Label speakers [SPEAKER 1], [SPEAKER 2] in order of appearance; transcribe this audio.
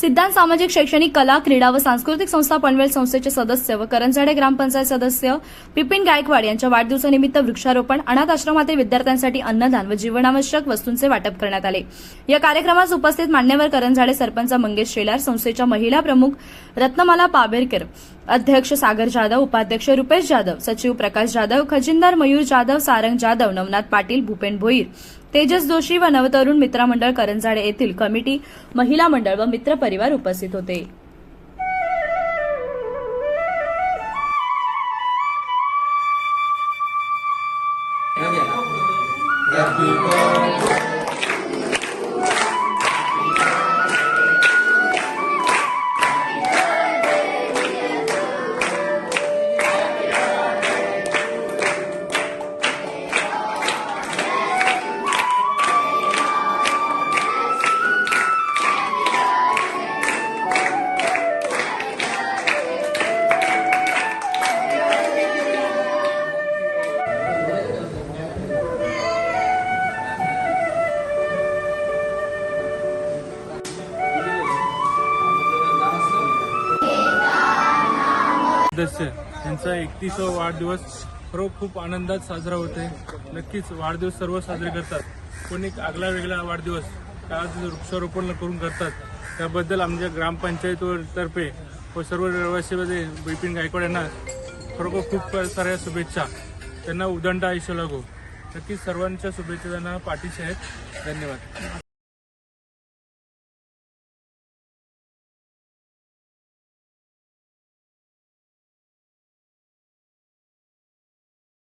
[SPEAKER 1] सिद्धांत सामाजिक शैक्षणिक कला क्रीडा व सांस्कृतिक संस्था पनवेल संस्थेचे सदस्य व करंजाडे ग्रामपंचायत सदस्य पिपिन गायकवाड यांच्या वाढदिवसानिमित्त वृक्षारोपण अनाथ आश्रमातील विद्यार्थ्यांसाठी अन्नदान व जीवनावश्यक वस्तूंचे वाटप करण्यात आले. या कार्यक्रमास उपस्थित मान्यवर करंजाडे सरपंच मंगेश शेलार संस्थेच्या महिला प्रमुख रत्नमाला पाबेरकर अध्यक्ष सागर जाधव उपाध्यक्ष रुपेश जाधव सचिव प्रकाश जाधव खजिनदार मयूर जाधव सारंग जाधव नवनाथ पाटील भूपेन भोईर तेजस जोशी व नवतरुण मित्रमंडळ करंजाडे येथील कमिटी महिला मंडळ व मित्रपरिवार उपस्थित होते.
[SPEAKER 2] सदस्य. यांचा एकतीसवा वाढदिवस खरं खूप आनंदात साजरा होते नक्कीच वाढदिवस सर्व साजरे करतात. पण एक आगला वेगळा वाढदिवस आज वृक्षारोपण करून करतात. त्याबद्दल आमच्या ग्रामपंचायतीवर तर्फे व सर्व रहिवासीमध्ये बिपिन गायकवाड यांना खरोखर खूप साऱ्या शुभेच्छा. त्यांना उदंड आयुष्य लागो. नक्कीच सर्वांच्या शुभेच्छा त्यांना पाठीशी आहेत. धन्यवाद.